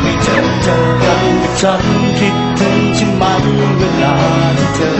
ไม่เจอเจอกันฉันคิดถึงใช่ไหมเวลาที่เธอ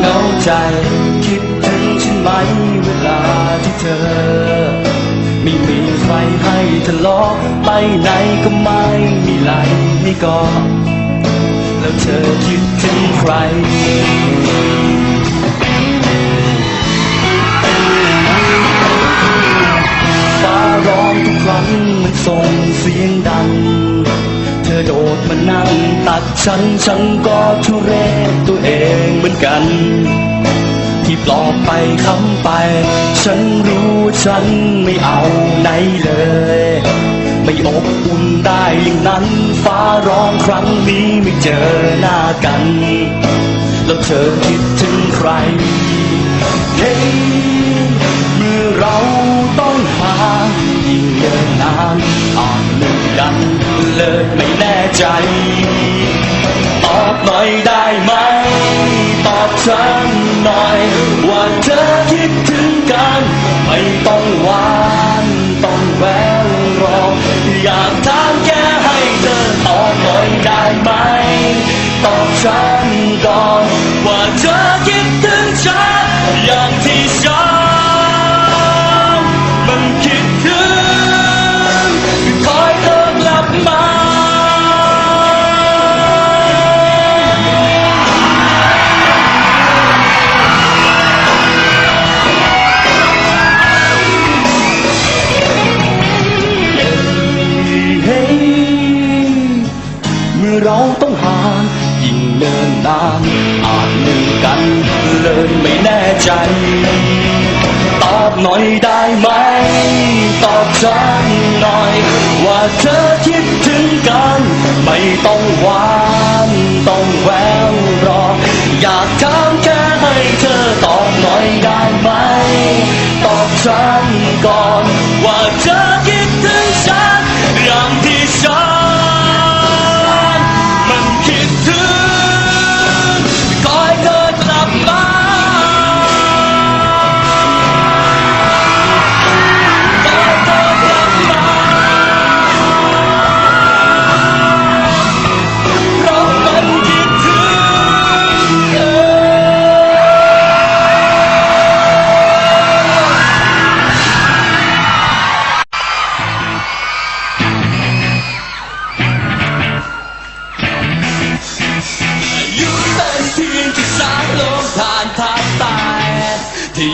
เงาใจคิดถึงฉันไหมเวลาที่เธอ ไม่มีใครให้ทะเลาะไปไหนก็ไม่มีไหลให้กอแล้วเธอคิดถึงใคร กัน ที่ปลอบไปคำไป ฉันรู้ฉันไม่เอาไหนเลย ไม่อบอุ่นได้อย่างนั้น ฟ้าร้องครั้งนี้ไม่เจอหน้ากัน แล้วเธอคิดถึงใคร เฮ้ยเมื่อเราต้องห่างยิ่งเดินนานอาจลืมกันเลยไม่แน่ใจ ตอบหน่อยได้ไหม ตอบฉันหน่อย ว่าเธอคิดถึงกัน ไม่ต้องหวานต้องแววรออยากถามแค่ให้เธอตอบหน่อยได้ไหม ตอบฉัน ตอบฉันหน่อย ว่าเธอคิดถึงกัน ไม่ต้องหวานต้องแววรอ อยากถามแค่ให้เธอตอบหน่อยได้ไหม ตอบฉันก่อน ว่าเธอคิดถึงฉัน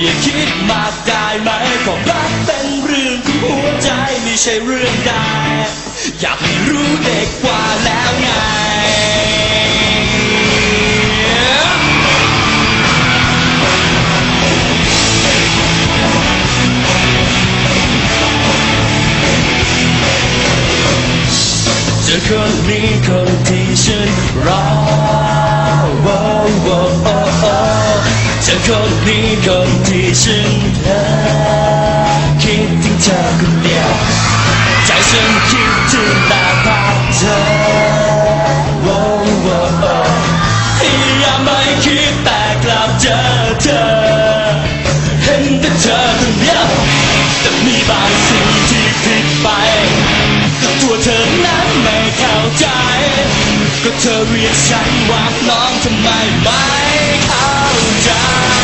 อย่าคิดมากได้ไหมก็รักเป็นเรื่องของหัวใจไม่ใช่เรื่องใดอยากให้รู้เด็กกว่าแล้วไง คนนี้คนที่ฉันเธอคิดถึงเธอคนเดียว ใจฉันคิดถึงแต่ภาพเธอโอ้โอ้โอ้พยายามไม่คิดแต่กลับเจอเธอ เห็นแต่เธอคนเดียว แต่มีบางสิ่งที่ผิดไปก็ตัวเธอนั้นไม่เข้าใจ ก็เธอเรียกฉันว่าน้องทำไมไม่ ใ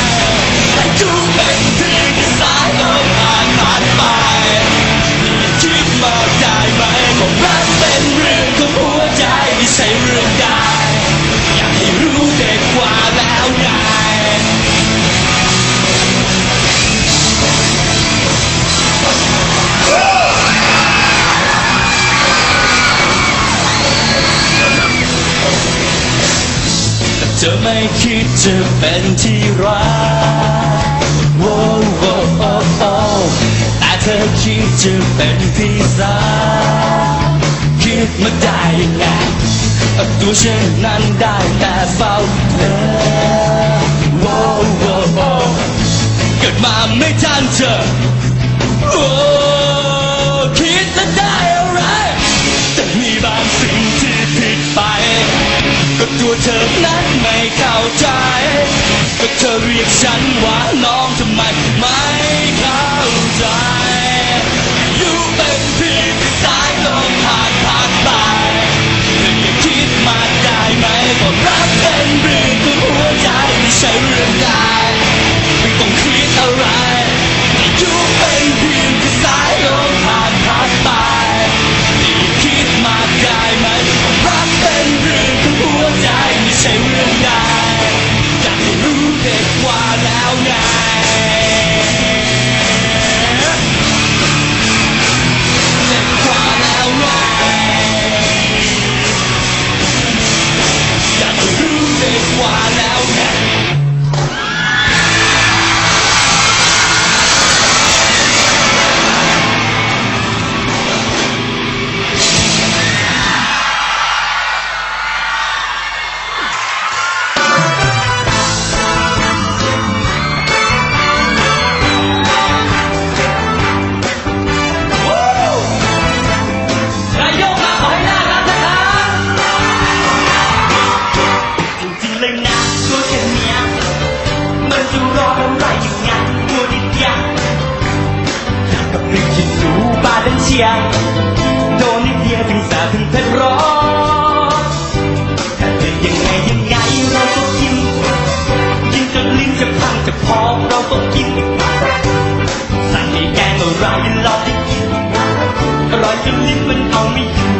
ธอไม่คิดจะเป็นที่รักโว้โว้โอ้โอ้แต่เธอคิดจะเป็นพี่สาวคิดมาได้ยังไงตัวฉันนั้นได้แต่เฝ้าเธอโว้โว้โอ้เกิดมาไม่ทันเธอ ก็ตัวเธอนั้นไม่เข้าใจ ก็เธอเรียกฉันว่าน้องทำไมไม่เข้าใจ อยู่เป็นเพียงสายลมผ่านผ่านไปเธออย่าคิดมากได้ไหมก็รัก สาบถึงเผ็ดร้อนแต่จะยังไงยังไงเราก็กิน กินจนลิ้นจะพังจะพองเราก็กิน สั่งให้แกงอะไรลองได้กินอร่อยจนลิ้นมันเอาไม่อยู่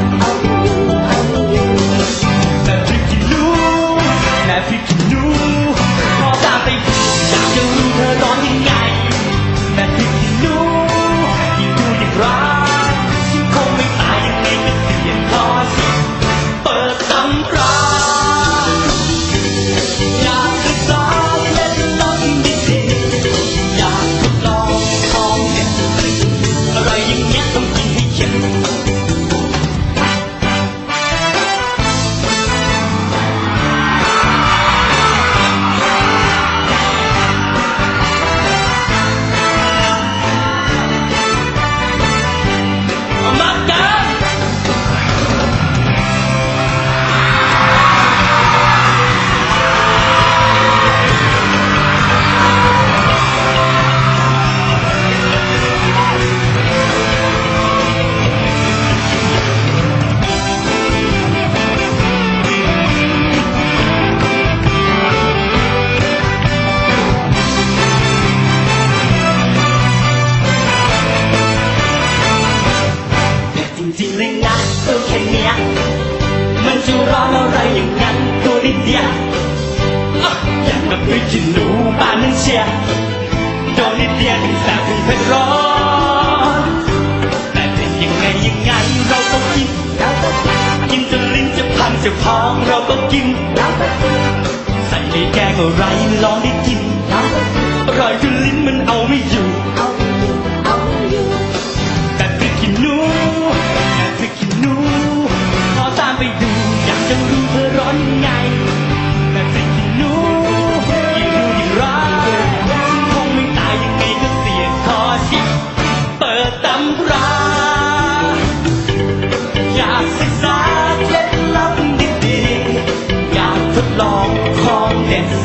จะพองเราก็กิน ใส่ในแกงอะไรลองได้กิน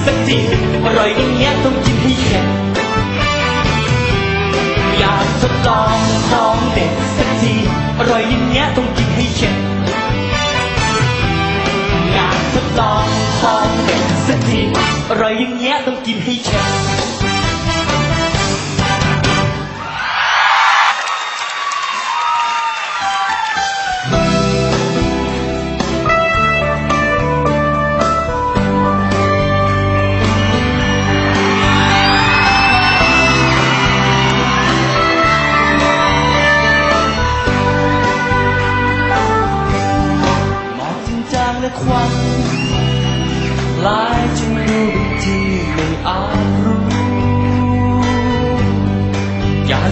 สักทีอร่อยอย่างเงี้ยต้องกินให้เข็ดอยากทดลองลองเด็ดสักทีอร่อยอย่างเงี้ยต้องกินให้เข็ดอยากทดลองลองเด็ดสักทีอร่อยอย่างเงี้ยต้องกินให้เข็ด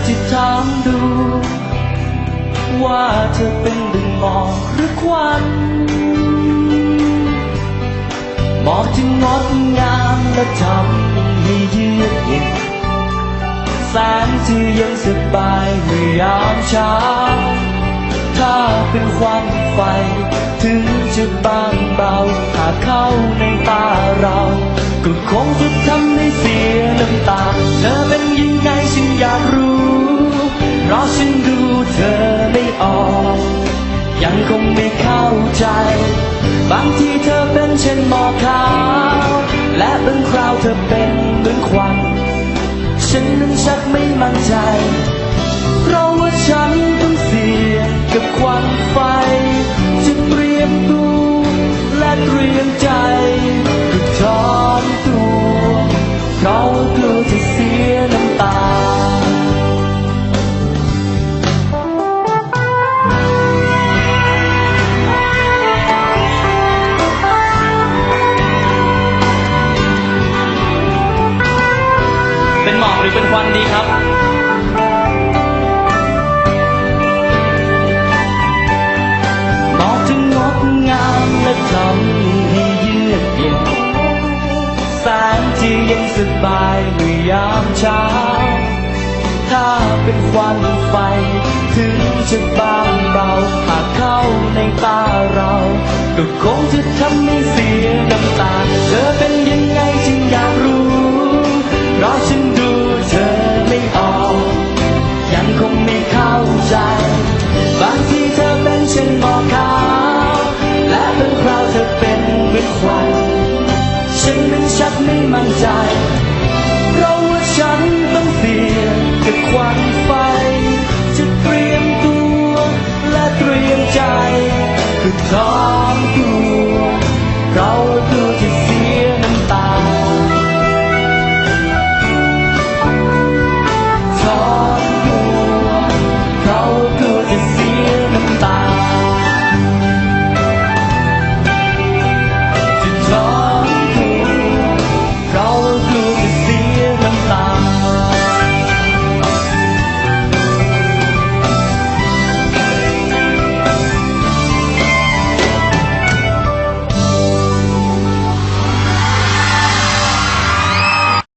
จะถามดู ว่าเธอเป็นดึงหมอกหรือควันหมอกที่งดงามและทำให้เยือกเย็นแสงที่ย็นสบายเมื่อยามเช้า ถ้าเป็นควันไฟถึง จะบางเบาหากเข้าในตาเรา ก็คงจะทำให้เสียน้ำตา เธอเป็นยังไงฉันอยากรู้ เพราะฉันดูเธอไม่ออก ยังคงไม่เข้าใจ บางทีเธอเป็นเช่นหมอกขาว และบางคราวเธอเป็นเหมือนควัน ฉันนั้นชักไม่มั่นใจ เพราะว่าฉันต้องเสียกับควันไฟจึ เตรียมใจ เป็นควันไฟ ถึงจะบางเบาหากเข้าในตาเราก็คงจะทำให้เสียน้ำตา เธอเป็นยังไงจึงอยากรู้ เพราะฉันดูเธอไม่ออก ยังคงไม่เข้าใจ บางทีเธอเป็นเช่นหมอกขาวและบางคราวเธอเป็นเหมือนควันฉันนั้นชักไม่มั่นใจ งกั